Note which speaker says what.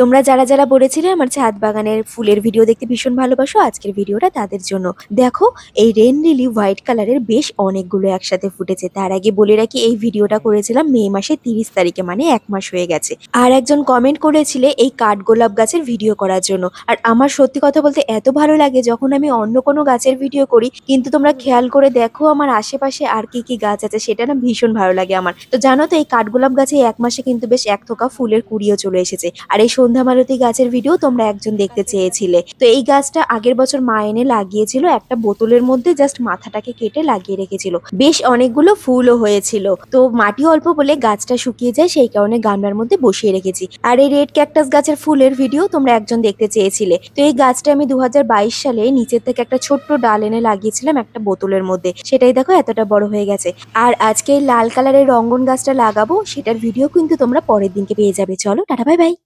Speaker 1: তোমরা যারা যারা বলেছিলে আমার ছাদ বাগানের ফুলের ভিডিও দেখতে ভীষণ ভালোবাসো, আজকের ভিডিওটা তাদের জন্য। দেখো, এই রেন লিলি হোয়াইট কালারের বেশ অনেকগুলো একসাথে ফুটেছে। তার আগে বলে রাখি, এই ভিডিওটা করেছিলাম মে মাসের তিরিশ তারিখে মানে এক মাস হয়ে গেছে। আর একজন কমেন্ট করেছিলে এই কাঠগোলাপ গাছের ভিডিও করার জন্য। আর আমার সত্যি কথা বলতে এত ভালো লাগে যখন আমি অন্য কোনো গাছের ভিডিও করি, কিন্তু তোমরা খেয়াল করে দেখো আমার আশেপাশে আর কি কি গাছ আছে, সেটা না ভীষণ ভালো লাগে আমার। তো জানো তো, এই কাঠগোলাপ গাছে এক মাসে কিন্তু বেশ এক থোকা ফুলের কুড়িও চলে এসেছে। আর এই সন্ধ্যা মালতী গাছের ভিডিও তোমরা একজন দেখতে চেয়েছিলে। তো এই গাছটা আগের বছর মা এনে লাগিয়েছিল, একটা বোতলের মধ্যে জাস্ট মাথাটাকে কেটে লাগিয়ে রেখেছিল। বেশ অনেকগুলো ফুলও হয়েছিল। তো মাটি অল্প বলে গাছটা শুকিয়ে যায়, সেই কারণে গামলার মধ্যে বসিয়ে রেখেছি। আর এই রেড ক্যাকটাস গাছের ফুলের ভিডিও তোমরা একজন দেখতে চেয়েছিলে। তো এই গাছটা আমি দু হাজার বাইশ সালে নিচের থেকে একটা ছোট্ট ডাল এনে লাগিয়েছিলাম একটা বোতলের মধ্যে। সেটাই দেখো এতটা বড় হয়ে গেছে। আর আজকে লাল কালারের রঙ্গন গাছটা লাগাবো, সেটার ভিডিও কিন্তু তোমরা পরের দিনকে পেয়ে যাবে। চলো, টাটা বাই বাই